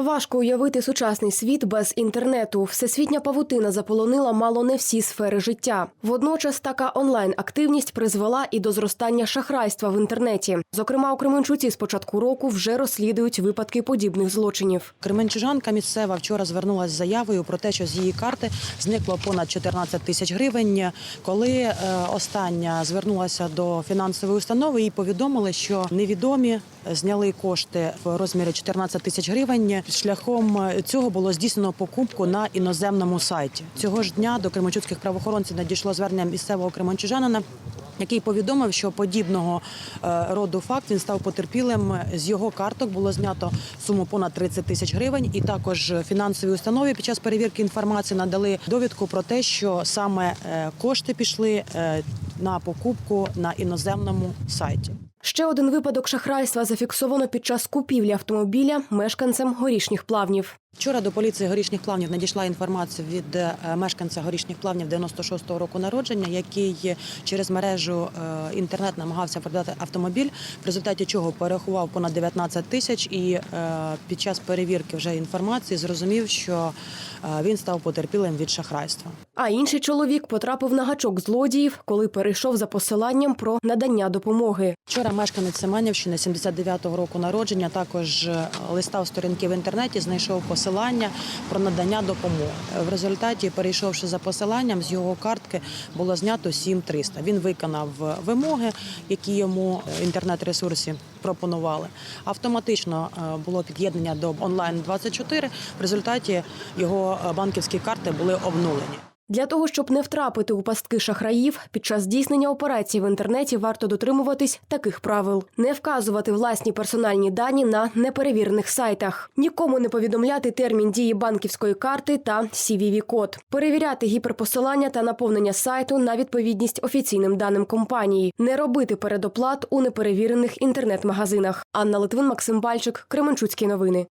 Важко уявити сучасний світ без інтернету. Всесвітня павутина заполонила мало не всі сфери життя. Водночас така онлайн-активність призвела і до зростання шахрайства в інтернеті. Зокрема, у Кременчуці з початку року вже розслідують випадки подібних злочинів. Кременчужанка місцева вчора звернулася з заявою про те, що з її карти зникло понад 14 тисяч гривень. Коли е, остання звернулася до фінансової установи, їй повідомили, що невідомі зняли кошти в розмірі 14 тисяч гривень. Шляхом цього було здійснено покупку на іноземному сайті. Цього ж дня до кременчуцьких правоохоронців надійшло звернення місцевого кременчужанина. Який повідомив, що подібного е, роду факт він став потерпілим. З його карток було знято суму понад 30 тисяч гривень, і також фінансові установи під час перевірки інформації надали довідку про те, що саме е, кошти пішли е, на покупку на іноземному сайті. Ще один випадок шахрайства зафіксовано під час купівлі автомобіля мешканцем горішніх плавнів. Вчора до поліції горішніх плавнів надійшла інформація від е, мешканця горішніх плавнів 96-го року народження, який через мережу е, інтернет намагався продати автомобіль, в результаті чого перерахував понад 19 тисяч, і е, під час перевірки вже інформації зрозумів, що він став потерпілим від шахрайства. А інший чоловік потрапив на гачок злодіїв, коли перейшов за посиланням про надання допомоги. Вчора мешканець Семенівщини 79-го року народження також листав сторінки в інтернеті, знайшов посилання про надання допомоги. В результаті, перейшовши за посиланням, з його картки було знято 7300. Він виконав вимоги, які йому е, інтернет-ресурсі пропонували. Автоматично е, було під'єднання до онлайн 24 В результаті його е, банківські карти були обнулені. Для того, щоб не втрапити у пастки шахраїв, під час здійснення операцій в інтернеті варто дотримуватись таких правил: не вказувати власні персональні дані на неперевірених сайтах, нікому не повідомляти термін дії банківської карти та CVV-код, перевіряти гіперпосилання та наповнення сайту на відповідність офіційним даним компанії, не робити передоплат у неперевірених інтернет-магазинах. Анна Литвин, Максим Бальчик, Кременчуцькі новини.